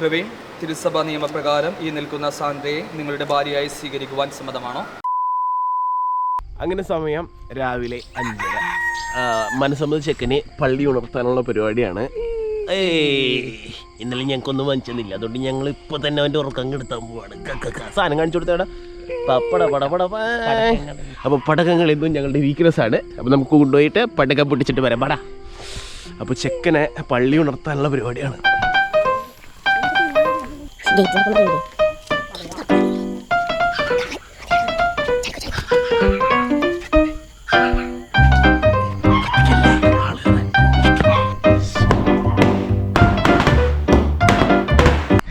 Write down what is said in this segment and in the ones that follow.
പ്രവീൺ തിരുസഭാ നിയമപ്രകാരം ഈ നിൽക്കുന്ന സാന്ദ്രയെ നിങ്ങളുടെ ഭാര്യയായി സ്വീകരിക്കുവാൻ സമ്മതമാണോ? അങ്ങനെ സമയം രാവിലെ അഞ്ചര. മനസ്സമ്മത ചെക്കനെ പള്ളി ഉണർത്താനുള്ള പരിപാടിയാണ്. ഇന്നലെ ഞങ്ങൾക്കൊന്നും വാങ്ങിച്ചെന്നില്ല അതുകൊണ്ട് ഞങ്ങൾ ഇപ്പൊ തന്നെ അവന്റെ ഉറക്കം കെടുത്താൻ പോവാണ്. സാധനം കാണിച്ചു കൊടുത്തേടാ. പപ്പട പടപട അപ്പൊ പടക്കങ്ങൾ എന്തും ഞങ്ങളുടെ വീക്ക്നെസ് ആണ്. അപ്പൊ നമുക്ക് കൊണ്ടുപോയിട്ട് പടക്കം പൊട്ടിച്ചിട്ട് വരാം. പടാ. അപ്പൊ ചെക്കനെ പള്ളി ഉണർത്താനുള്ള പരിപാടിയാണ്.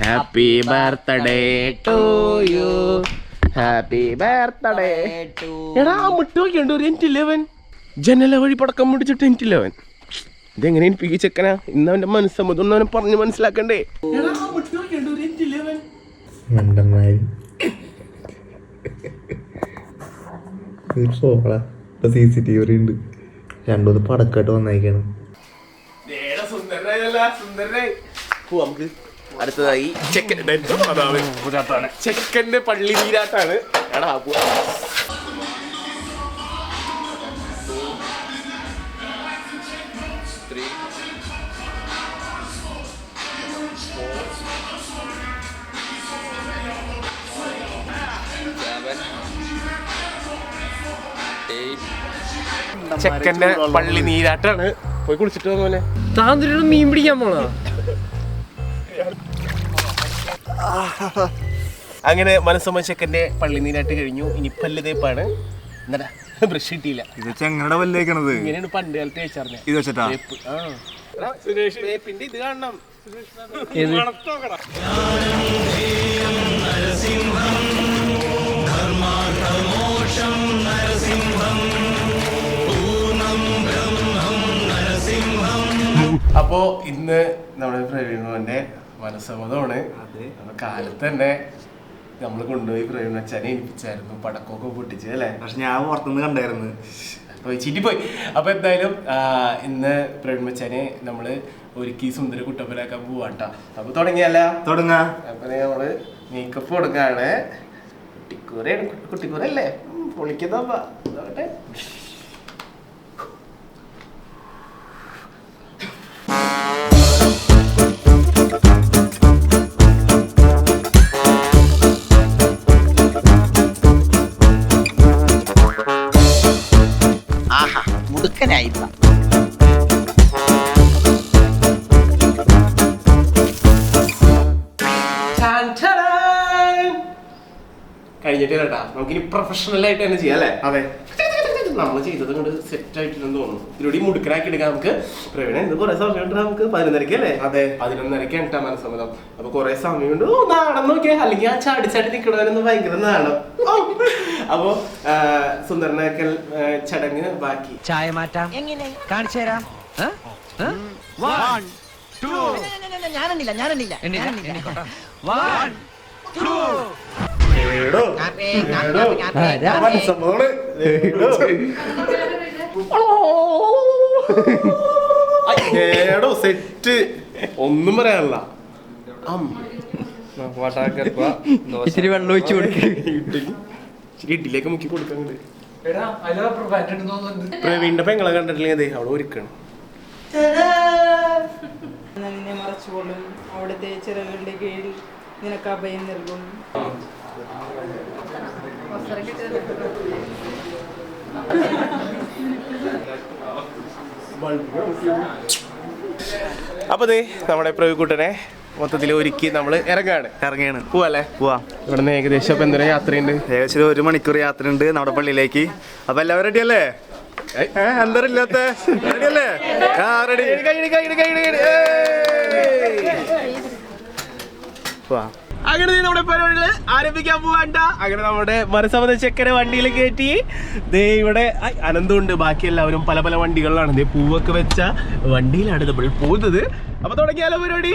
Happy birthday to you. Happy birthday എടാ മുട്ടൊക്കെ ഉണ്ട് ഒരു എന്റ് ഇലവൻ. ജനല വഴി പടക്കം പിടിച്ചിട്ട് എന്റ് ഇലവൻ. ഇതെങ്ങനെ എനിക്ക് ചെക്കനാ? ഇന്ന് അവന്റെ മനസ്സമ്മതം ഒന്ന് അവനെ പറഞ്ഞ് മനസ്സിലാക്കണ്ടേ? എടാ മുട്ടൊക്കെ ഉണ്ട് ഒരു എന്റ് ഇലവൻ മണ്ടന്മാര്. പോളാ ഇപ്പൊ സി സി ടി വി ഉണ്ട്. രണ്ടൂന്ന് പടക്കായിട്ട് വന്നേക്കാണ്. നമുക്ക് അടുത്തതായി ചെക്കൻ ചെക്കന്റെ പള്ളി നീരാട്ടാണ്. എടാ ചെക്കന്റെ പള്ളി നീരാട്ടാണ് പോയി കുളിച്ചിട്ട് വന്നോനെ താന്തിരിയുടെ മീൻ പിടിക്കാൻ പോണോ അങ്ങനെ മനസ്സമ്മ ചെക്കന്റെ പള്ളി നീരാട്ട് കഴിഞ്ഞു. ഇനി പല്ല് തേപ്പാണ് എന്താ ബ്രഷ് കിട്ടിയില്ല. ഇത് ചെങ്ങടെ വല്ലേക്കണത് ഇങ്ങനെയാണ് പണ്ട് കാലത്ത് വെച്ചറിഞ്ഞ ഇത് വെച്ചിട്ടാ? വേപ്പിന്റെ ഇത് കാണണം. അപ്പോ ഇന്ന് നമ്മുടെ പ്രവീണുവിന്റെ മനസ്സമ്മതമാണ് അപ്പൊ കാലത്ത് തന്നെ നമ്മൾ കൊണ്ടുപോയി പ്രവീൺ അച്ഛനെ ഏൽപ്പിച്ചായിരുന്നു പടക്കമൊക്കെ പൊട്ടിച്ച് അല്ലേ? പക്ഷെ ഞാൻ പുറത്തുനിന്ന് കണ്ടായിരുന്നു. അപ്പോൾ ചിറ്റി പോയി. അപ്പൊ എന്തായാലും ഇന്ന് പ്രവീൺ മച്ചാനെ നമ്മൾ ഒരുക്കി സുന്ദര കുട്ടപ്പനാക്കാൻ പോവാട്ടോ. അപ്പൊ തുടങ്ങിയല്ല തുടങ്ങാ. അപ്പൊ നമ്മൾ മേക്കപ്പ് കൊടുക്കാണ്. കുട്ടിക്കൂരയാണ്. കുട്ടിക്കൂരല്ലേ? പൊളിക്കുന്നപ്പാ കഴിഞ്ഞിട്ടില്ല കേട്ടാ. നമുക്കിനി പ്രൊഫഷണൽ ആയിട്ട് തന്നെ ചെയ്യാം അല്ലേ? അതെ. നമ്മൾ ചെയ്തത് കൊണ്ട് സെറ്റ് ആയിട്ടില്ലെന്ന് തോന്നുന്നു. ഇതിലൂടെ മുടുക്കനാക്കി എടുക്കാം നമുക്ക് പ്രവീണ ഇന്ന് കുറെ സമയം ഉണ്ട് നമുക്ക്. പതിനൊന്നരക്ക് അല്ലേ? അതെ. പതിനൊന്നരക്ക് കേട്ടാ മനസ്സമ്മതം. അപ്പൊ കുറെ സമയം ഉണ്ട് ഓ നാണം നോക്കിയാ. അല്ലെങ്കിൽ ആ ചാടിച്ചാടി നിൽക്കണവനൊന്നും ഭയങ്കര നാണം. അപ്പൊ സുന്ദരനാക്കൽ ചടങ്ങ് ബാക്കി. ചായ മാറ്റാം. എങ്ങനെ? കാണിച്ചു തരാം. ഞാനെണ്ണില്ല ഞാനെണ്ണില്ല വൺ ഏടോ ഏടോ സെറ്റ്. ഒന്നും പറയാനല്ല. അം. ഇച്ചിരി വെള്ളം ഒഴിച്ചു കൊടുക്കുക ഇഡ്ഡലി. ഇച്ചിരി ഇഡ്ഡലിയൊക്കെ മുക്കി കൊടുക്കാൻ പ്രവീണിന്റെ പെങ്ങളെ കണ്ടിട്ടില്ലെങ്കിൽ അതെ അവിടെ ഒരുക്കണം. നിന്നെ മറച്ചുകൊള്ളും അവിടുത്തെ ചിറകളുടെ കീഴിൽ നിനക്ക് അഭയം നൽകും. അപ്പൊ ദേ നമ്മുടെ പ്രവിക്കുട്ടനെ മൊത്തത്തിൽ ഒരുക്കി നമ്മൾ ഇറങ്ങാണ്. ഇറങ്ങിയാണ് പോവല്ലേ? പോവാ. ഇവിടെ നിന്ന് ഏകദേശം അപ്പൊ എന്തൊരു യാത്രയുണ്ട്? ഏകദേശം ഒരു മണിക്കൂർ യാത്രയുണ്ട് നമ്മുടെ പള്ളിയിലേക്ക്. അപ്പൊ എല്ലാവരും റെഡി അല്ലേ? എന്താ ഇല്ലാത്ത? റെഡി അല്ലേ? ആ റെഡി പോവാ. അങ്ങനെ നീ നമ്മുടെ പരിപാടികൾ ആരംഭിക്കാൻ പോവാണ്ട. അങ്ങനെ നമ്മുടെ മനസ്സമ്മത ചെക്കനെ വണ്ടിയിൽ കയറ്റി ദേ ഇവിടെ അനന്തുണ്ട്. അനന്തമുണ്ട് ബാക്കി എല്ലാവരും പല പല വണ്ടികളിലാണ്. ദേ പൂവൊക്കെ വെച്ച വണ്ടിയിലാണ് നമ്മൾ പോകുന്നത്. അപ്പൊ തുടങ്ങിയാലോ പരിപാടി?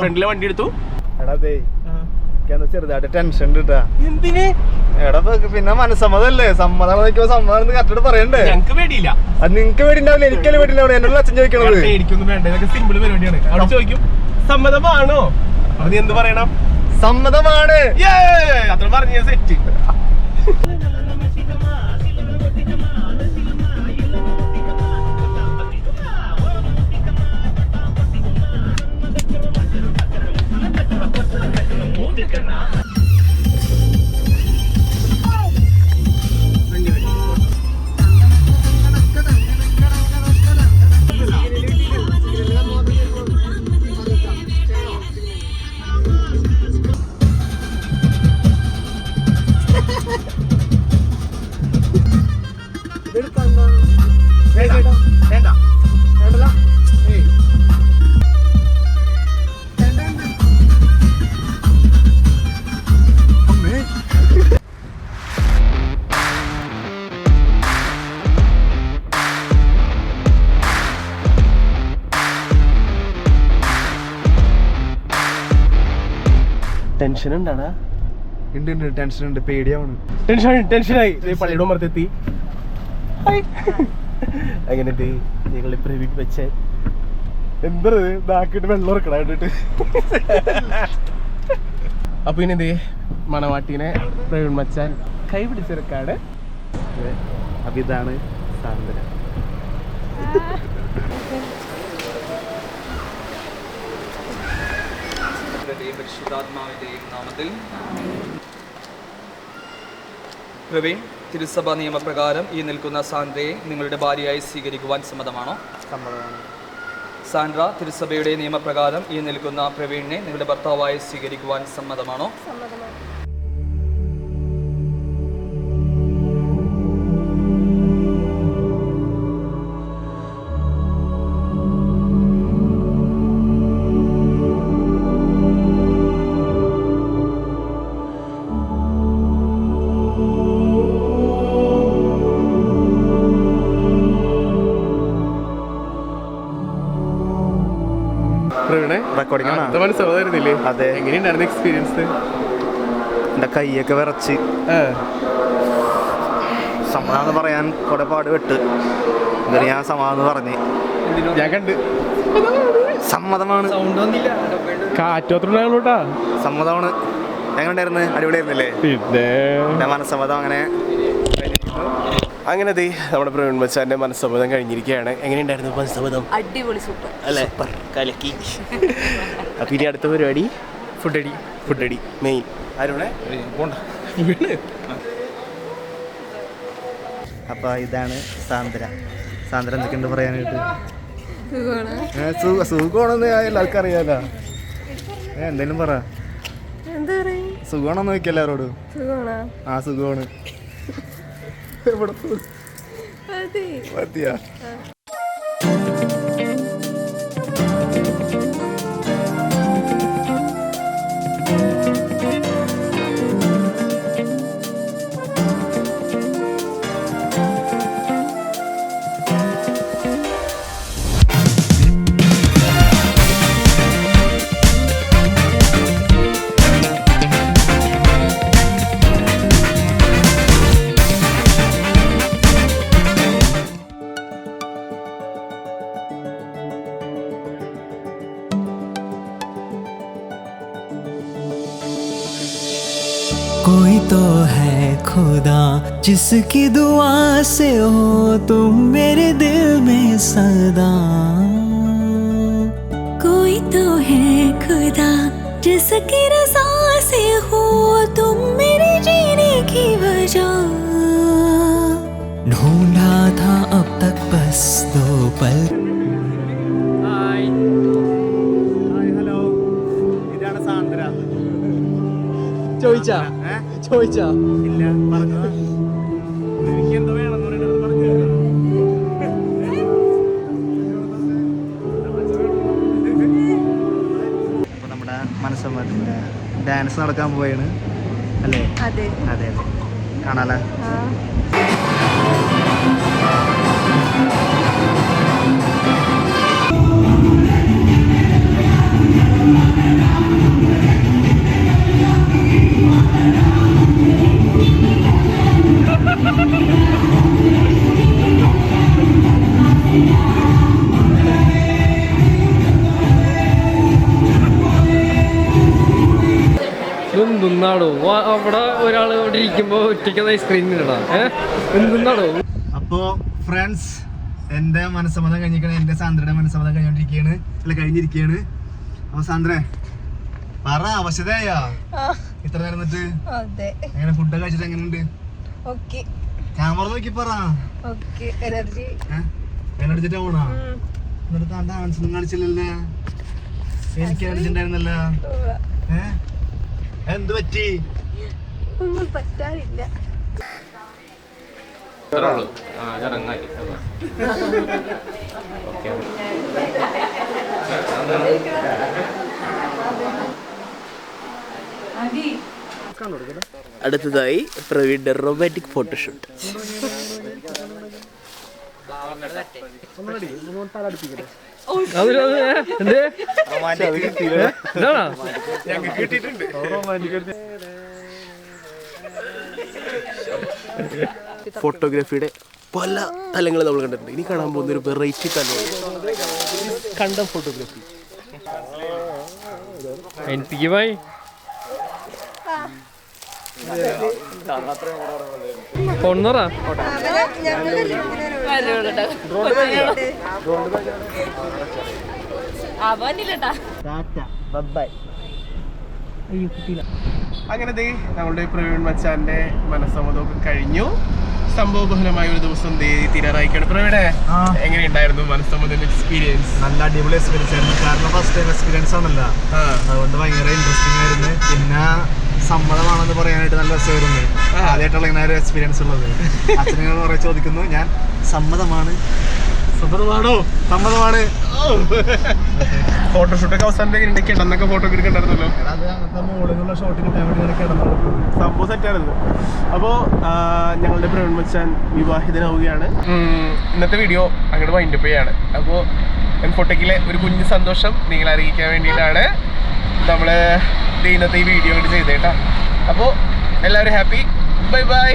ഫ്രണ്ടിലെ വണ്ടി എടുത്തു. എടാ ദേ ചെറുതായിട്ട് ടെൻഷൻ ഉണ്ട് എന്തിന്? എടാ പിന്നെ മനസ്സമ്മതല്ലേ? സമ്മതം നോക്കിയപ്പോ സമ്മതം കറക്റ്റ് പറയണ്ടേ? ഞങ്ങക്ക് പേടിയില്ല. അത് നിങ്ങക്ക് വേണ്ടിണ്ടാവില്ല എനിക്കല്ലേ വേണ്ടിണ്ടാവില്ല എന്നോട് അച്ഛൻ ചോദിക്കണത്. പേടിക്കൊന്നും വേണ്ട. ഇതൊക്കെ സിമ്പിൾ പരിപാടിയാണ്. അവിടെ ചോദിക്കും സമ്മതമാണോ? അത് എന്ത് പറയണം? സമ്മതമാണ്! അത്ര പറഞ്ഞ സെറ്റ് Juggernaut. ടെൻഷൻ ഉണ്ടാണ് ഉണ്ട് ഉണ്ട് ടെൻഷൻ ഉണ്ട് പേടിയാവണം. ടെൻഷൻ ടെൻഷനായി. ദേ പള്ളിയുടെ മറത്തെത്തി. അങ്ങനെ ദേ ഞങ്ങൾ വീട്ടിൽ വെച്ച എന്താ നാക്കിട്ട് വെള്ളം ഇറക്കണം കണ്ടിട്ട്. അപ്പൊ ഇനി ദേ മണവാട്ടീനെ പ്രവീൺ മച്ചാൻ കൈ പിടിച്ചെടുക്കാണ് അപ്പൊ ഇതാണ് സാന്ദ്ര പിതാവിന്റെയും പരിശുദ്ധാത്മാവിന്റെയും നാമത്തിൽ. പ്രവീൺ തിരുസഭ നിയമപ്രകാരം ഈ നിൽക്കുന്ന സാന്ദ്രയെ നിങ്ങളുടെ ഭാര്യയായി സ്വീകരിക്കുവാൻ സമ്മതമാണോ? സമ്മതമാണ്. സാൻഡ്ര തിരുസഭയുടെ നിയമപ്രകാരം ഈ നിൽക്കുന്ന പ്രവീണിനെ നിങ്ങളുടെ ഭർത്താവായി സ്വീകരിക്കുവാൻ സമ്മതമാണോ? പ്രവീണെ Recording ആണോ? അതെ. എങ്ങനെയുണ്ടായിരുന്നു എക്സ്പീരിയൻസ് എന്റെ കൈയൊക്കെ വിറച്ച്. സമാധാനം പറയാൻ കുറെ പാട് വിട്ട് എന്നിട്ട് ഞാൻ സമാധാനം പറഞ്ഞ്. ഞാൻ കണ്ട്. സമ്മതമാണ്. സൗണ്ട് വന്നില്ല. കാറ്റോത്രണ്ടാകളൂട്ടാ സമ്മതമാണ്. ഞങ്ങളുണ്ടായിരുന്നു ഉണ്ടായിരുന്നു അടിപൊളിയായിരുന്നില്ലേ ഞാൻ എന്റെ മനസ്സമ്മതം അങ്ങനെ അങ്ങനെ ദേ നമ്മുടെ പ്രവീൺ മച്ചാന്റെ മനസ്സമ്മതം കഴിഞ്ഞിരിക്കുകയാണ്. എങ്ങനെയുണ്ടായിരുന്നു മനസ്സമ്മതം അടിപൊളി സൂപ്പർ. അല്ലേ? കലക്കി. അപ്പൊ ഇനി അടുത്ത പരിപാടി? ഫുഡ് അടി ഫുഡ് അടി മെയിൻ ആരുടെ അപ്പൊ ഇതാണ് സാന്ദ്ര. സാന്ദ്ര എന്തൊക്കെയുണ്ട് പറയാനായിട്ട്? സുഖമാണെന്ന് എല്ലാവർക്കും അറിയാലോ. ഏ, എന്തേലും പറ. സുഖമാണെന്ന് നോക്കി എല്ലാവരോടും ആ സുഖമാണ്. അതെ മതിയാ. जिसकी दुआ से हो तुम मेरे दिल में सदा कोई तो है खुदा जिसकी रजा से हो तुम मेरे जीने की वजह ढूंढा था अब तक बस दो पल ഹലോ ഇതാണ് സാന്ദ്ര ചോദിച്ചാ ഏ? ചോദിച്ചാ ഇല്ല പറഞ്ഞോ ഡാൻസ് നടക്കാൻ പോവാണ്. അല്ലേ? അതെ. അതെ അതെ കാണാലോ ഒറ്റയ്ക്ക് ഐസ്ക്രീം ഇടടാ ഏഹ് നിന്നാടോ? അപ്പോ ഫ്രണ്ട്സ് എന്റെ മനസ്സമ്മതം കഴിഞ്ഞിരിക്കണ. എന്റെ സാന്ദ്രയുടെ മനസ്സമ്മതം കഴിഞ്ഞോണ്ടിരിക്കയാണ്. അല്ല കഴിഞ്ഞിരിക്കയാണ്. അപ്പൊ സാന്ദ്ര പറ അവശതയാ ഇത്ര നേരം എന്നിട്ട് അതെ. എങ്ങനെ ഫുഡ് കഴിച്ചിട്ട് എങ്ങനെയുണ്ട്? ഓക്കെ. ക്യാമറ നോക്കി പറ. ഓക്കെ എനർജി എന്നിട്ട് താൻ ഡാൻസ് ഒന്നും കളിച്ചില്ലല്ലേ എനിക്ക് അടിച്ചിട്ടുണ്ടായിരുന്നല്ല ഏ? എന്ത് പറ്റി? ഒന്നും പറ്റാറില്ല. അടുത്തതായി പ്രവീണിന്റെ റൊമാന്റിക് ഫോട്ടോഷൂട്ട് ഇതാണോ ഫോട്ടോഗ്രാഫിയുടെ പല തലങ്ങൾ നമ്മൾ കണ്ടിട്ടുണ്ട്. ഇനി കാണാൻ പോകുന്ന ഒരു വെറൈറ്റി തലമാണ് കണ്ട ഫോട്ടോഗ്രാഫി. എനിക്ക് അങ്ങനെ ദേ നമ്മുടെ പ്രവീൺ മച്ചാന്റെ മനസ്സമ്മതമൊക്കെ കഴിഞ്ഞു. സംഭവബഹുലമായ ഒരു ദിവസം തീരാറായിക്കാണ് പ്രവീണെ ആ. എങ്ങനെയുണ്ടായിരുന്നു മനസ്സമ്മതം എക്സ്പീരിയൻസ് നല്ല അടിപൊളി എക്സ്പീരിയൻസ് ആയിരുന്നു. കാരണം ഫസ്റ്റ് ടൈം എക്സ്പീരിയൻസ് ആണല്ലോ. അതുകൊണ്ട് ഭയങ്കര ഇൻട്രസ്റ്റിംഗ് ആയിരുന്നു. പിന്നെ സമ്മതമാണെന്ന് പറയാനായിട്ട് നല്ല രസമായിരുന്നു ആദ്യമായിട്ടുള്ള ഇങ്ങനെ ഒരു എക്സ്പീരിയൻസ് ഉള്ളത്. അച്ഛനോട് കുറെ ചോദിക്കുന്നു ഞാൻ സമ്മതമാണ്. സമ്മതമാണോ? സമ്മതമാണ്. ഫോട്ടോഷൂട്ടൊക്കെ അവസാനം എങ്ങനെ കിടന്നൊക്കെ ഫോട്ടോ ഒക്കെ എടുക്കണ്ടായിരുന്നല്ലോ. അത് അങ്ങനത്തെ മുകളിലുള്ള ഷോട്ട് കിട്ടാൻ വേണ്ടി കിടന്നു. സംഭവം സെറ്റായിരുന്നു അപ്പോൾ ഞങ്ങളുടെ പ്രവീൺ മച്ചാൻ വിവാഹിതനാവുകയാണ്. ഇന്നത്തെ വീഡിയോ അങ്ങോട്ട് വൈൻഡപ്പ് ചെയ്യാണ്. അപ്പോൾ എൻഫോട്ടെക്കിലെ ഒരു കുഞ്ഞു സന്തോഷം നിങ്ങളെ അറിയിക്കാൻ വേണ്ടിയിട്ടാണ്. നമ്മൾ ഇന്നത്തെ ഈ വീഡിയോ അങ്ങോട്ട് ചെയ്തേട്ടാ അപ്പോൾ എല്ലാവരും ഹാപ്പി ബൈ ബൈ